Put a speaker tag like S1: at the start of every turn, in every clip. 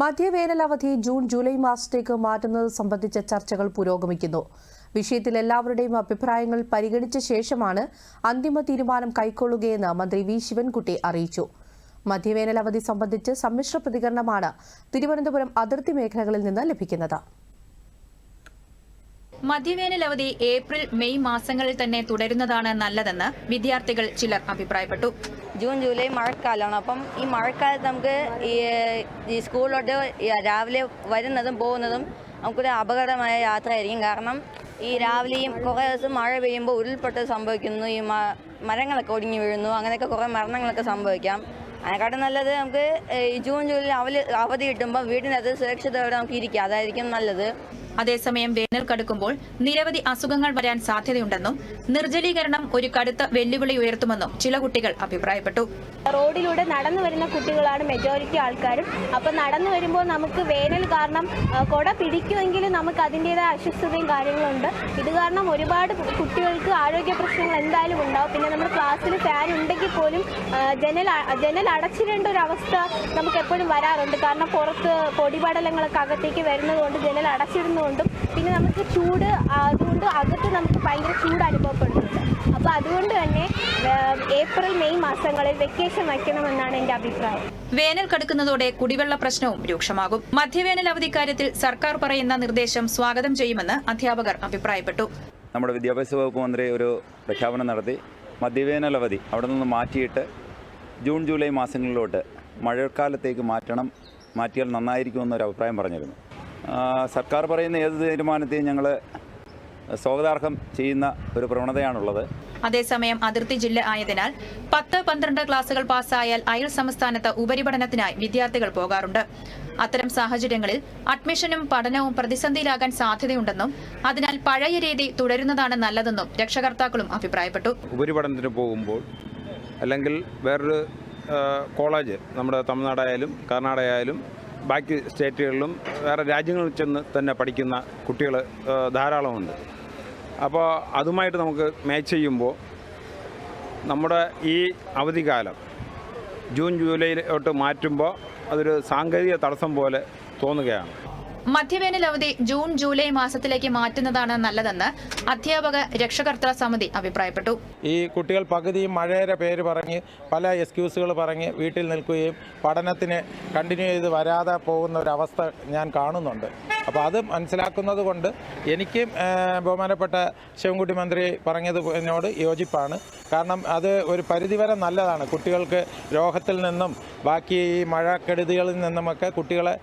S1: മധ്യവേനൽ അവധി June July മാസത്തേക്ക് മാറ്റുന്നത് സംബന്ധിച്ച ചർച്ചകൾ പുരോഗമിക്കുന്നു. വിഷയത്തിൽ എല്ലാവരുടെയും അഭിപ്രായങ്ങൾ പരിഗണിച്ച ശേഷമാണ് അന്തിമ തീരുമാനം കൈക്കൊള്ളുകയെന്ന് മന്ത്രി വി. ശിവൻകുട്ടി അറിയിച്ചു. മധ്യവേനലവധി സംബന്ധിച്ച് സമ്മിശ്ര പ്രതികരണമാണ് തിരുവനന്തപുരം അതിർത്തി മേഖലകളിൽ നിന്ന് ലഭിക്കുന്നത്.
S2: മധ്യവേനൽ അവധി ഏപ്രിൽ മെയ് മാസങ്ങളിൽ തന്നെ തുടരുന്നതാണ് നല്ലതെന്ന് വിദ്യാർത്ഥികൾ ചിലർ അഭിപ്രായപ്പെട്ടു.
S3: ജൂൺ ജൂലൈ മഴക്കാലമാണ്. അപ്പം ഈ മഴക്കാലത്ത് നമുക്ക് ഈ സ്കൂളിലോട്ട് രാവിലെ വരുന്നതും പോകുന്നതും നമുക്കൊരു അപകടമായ യാത്രയായിരിക്കും. കാരണം ഈ രാവിലെയും കുറേ ദിവസം മഴ പെയ്യുമ്പോൾ ഉരുൾപൊട്ടൽ സംഭവിക്കുന്നു. ഈ മരങ്ങളൊക്കെ ഒടിഞ്ഞു വീഴുന്നു. അങ്ങനെയൊക്കെ കുറേ മരണങ്ങളൊക്കെ സംഭവിക്കാം. അതിനെക്കാട്ടും നല്ലത് നമുക്ക് ഈ ജൂൺ ജൂലൈ അവധി കിട്ടുമ്പോൾ വീടിനകത്ത് സുരക്ഷിതയോടെ നമുക്ക് ഇരിക്കാം. അതായിരിക്കും നല്ലത്.
S2: അതേസമയം വേനൽ കടുക്കുമ്പോൾ നിരവധി അസുഖങ്ങൾ വരാൻ സാധ്യതയുണ്ടെന്നും നിർജലീകരണം ഒരു കടുത്ത വെല്ലുവിളി ഉയർത്തുമെന്നും ചില കുട്ടികൾ അഭിപ്രായപ്പെട്ടു.
S4: റോഡിലൂടെ നടന്നു വരുന്ന കുട്ടികളാണ് മെജോറിറ്റി ആൾക്കാരും. അപ്പൊ നടന്നു വരുമ്പോൾ നമുക്ക് വേനൽ കാരണം കൊട പിടിക്കുമെങ്കിലും നമുക്ക് അതിന്റെതായ അസ്വസ്ഥതയും കാര്യങ്ങളുണ്ട്. ഇത് കാരണം ഒരുപാട് കുട്ടികൾക്ക് ആരോഗ്യ പ്രശ്നങ്ങൾ എന്തായാലും ഉണ്ടാവും. പിന്നെ നമ്മുടെ ക്ലാസ്സിൽ ഫാൻ ഉണ്ടെങ്കിൽ പോലും ജനൽ ജനൽ അടച്ചിടേണ്ട ഒരു അവസ്ഥ നമുക്ക് എപ്പോഴും വരാറുണ്ട്. കാരണം പുറത്ത് പൊടിപടലങ്ങളൊക്കെ അകത്തേക്ക് വരുന്നതുകൊണ്ട് ജനൽ അടച്ചിടുന്നതുകൊണ്ടും പിന്നെ നമുക്ക് ചൂട് അതുകൊണ്ട് അകത്ത് നമുക്ക് ഭയങ്കര ചൂട് അനുഭവപ്പെടുന്നുണ്ട്. അപ്പോൾ അതുകൊണ്ട് തന്നെ ഏപ്രിൽ മെയ് മാസങ്ങളിൽ വെക്കേഷൻ വയ്ക്കണമെന്നാണ് എന്റെ അഭിപ്രായം.
S2: വേനൽ കടുക്കുന്നതോടെ കുടിവെള്ള പ്രശ്നവും രൂക്ഷമാകും. മധ്യവേനൽ അവധി കാര്യത്തിൽ സർക്കാർ പറയുന്ന നിർദ്ദേശം സ്വാഗതം ചെയ്യുമെന്ന് അധ്യാപകർ അഭിപ്രായപ്പെട്ടു.
S5: നമ്മുടെ വിദ്യാഭ്യാസ വകുപ്പ് മന്ത്രി ഒരു പ്രഖ്യാപനം നടത്തി. മധ്യവേനൽ അവധി അവിടെ നിന്ന് മാറ്റിയിട്ട് ജൂൺ ജൂലൈ മാസങ്ങളിലോട്ട് മഴക്കാലത്തേക്ക് മാറ്റണം മാറ്റിയാൽ നന്നായിരിക്കുമെന്നൊരു അഭിപ്രായം പറഞ്ഞിരുന്നു. സർക്കാർ പറയുന്ന ഏത് തീരുമാനത്തെയും ഞങ്ങൾ സ്വാഗതാർഹം ചെയ്യുന്ന ഒരു പ്രവണതയാണുള്ളത്.
S2: അതേസമയം അതിർത്തി ജില്ല ആയതിനാൽ പത്ത് പന്ത്രണ്ട് ക്ലാസുകൾ പാസ്സായാൽ അയൽ സംസ്ഥാനത്ത് ഉപരിപഠനത്തിനായി വിദ്യാർത്ഥികൾ പോകാറുണ്ട്. അത്തരം സാഹചര്യങ്ങളിൽ അഡ്മിഷനും പഠനവും പ്രതിസന്ധിയിലാകാൻ സാധ്യതയുണ്ടെന്നും അതിനാൽ പഴയ രീതി തുടരുന്നതാണ് നല്ലതെന്നും രക്ഷകർത്താക്കളും അഭിപ്രായപ്പെട്ടു.
S6: ഉപരിപഠനത്തിന് പോകുമ്പോൾ അല്ലെങ്കിൽ വേറൊരു കോളേജ് നമ്മുടെ തമിഴ്നാടായാലും കർണാടക ആയാലും ബാക്കി സ്റ്റേറ്റുകളിലും വേറെ രാജ്യങ്ങളിൽ ചെന്ന് തന്നെ പഠിക്കുന്ന കുട്ടികൾ ധാരാളമുണ്ട്. അപ്പോൾ അതുമായിട്ട് നമുക്ക് മാച്ച് ചെയ്യുമ്പോൾ നമ്മുടെ ഈ അവധിക്കാലം ജൂൺ ജൂലൈയിലോട്ട് മാറ്റുമ്പോൾ അതൊരു സാങ്കേതിക തടസ്സം പോലെ തോന്നുകയാണ്.
S2: മധ്യവേനൽ അവധി ജൂൺ ജൂലൈ മാസത്തിലേക്ക് മാറ്റുന്നതാണ് നല്ലതെന്ന് അധ്യാപക രക്ഷകർത്താ സമിതി അഭിപ്രായപ്പെട്ടു.
S7: ഈ കുട്ടികൾ പകുതി മഴയുടെ പേര് പറഞ്ഞ് പല എക്സ്ക്യൂസുകൾ പറഞ്ഞ് വീട്ടിൽ നിൽക്കുകയും പഠനത്തിന് കണ്ടിന്യൂ ചെയ്ത് വരാതെ പോകുന്ന ഒരവസ്ഥ ഞാൻ കാണുന്നുണ്ട്. അപ്പോൾ അത് മനസ്സിലാക്കുന്നത് കൊണ്ട് എനിക്കും ബഹുമാനപ്പെട്ട ശിവൻകുട്ടി മന്ത്രി പറഞ്ഞത് എന്നോട് യോജിപ്പാണ്. കാരണം അത് ഒരു പരിധിവരെ നല്ലതാണ്. കുട്ടികൾക്ക് രോഗത്തിൽ നിന്നും ബാക്കി ഈ മഴക്കെടുതികളിൽ നിന്നുമൊക്കെ കുട്ടികളെ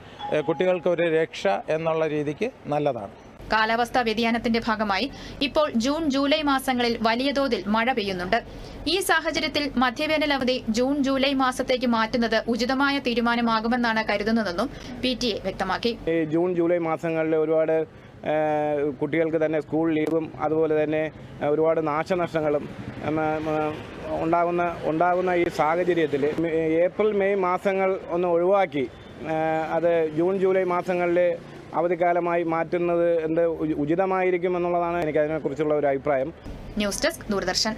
S7: കുട്ടികൾക്ക് ഒരു രക്ഷ എന്നുള്ള രീതിക്ക് നല്ലതാണ്.
S2: കാലാവസ്ഥാ വ്യതിയാനത്തിന്റെ ഭാഗമായി ഇപ്പോൾ ജൂൺ ജൂലൈ മാസങ്ങളിൽ വലിയ തോതിൽ മഴ പെയ്യുന്നുണ്ട്. ഈ സാഹചര്യത്തിൽ മധ്യവേനൽ അവധി ജൂൺ ജൂലൈ മാസത്തേക്ക് മാറ്റുന്നത് ഉചിതമായ തീരുമാനമാകുമെന്നാണ് കരുതുന്നതെന്നും പി ടി എ വ്യക്തമാക്കി.
S8: ജൂൺ ജൂലൈ മാസങ്ങളിൽ ഒരുപാട് കുട്ടികൾക്ക് തന്നെ സ്കൂൾ ലീവും അതുപോലെ തന്നെ ഒരുപാട് നാശനഷ്ടങ്ങളും ഉണ്ടാകുന്ന ഉണ്ടാകുന്ന ഈ സാഹചര്യത്തിൽ ഏപ്രിൽ മെയ് മാസങ്ങൾ ഒന്ന് ഒഴിവാക്കി അത് ജൂൺ ജൂലൈ മാസങ്ങളിൽ അവധിക്കാലമായി മാറ്റുന്നത് എന്ത് ഉചിതമായിരിക്കും എന്നുള്ളതാണ് എനിക്ക് അതിനെക്കുറിച്ചുള്ള ഒരു അഭിപ്രായം.
S2: News desk Doordarshan.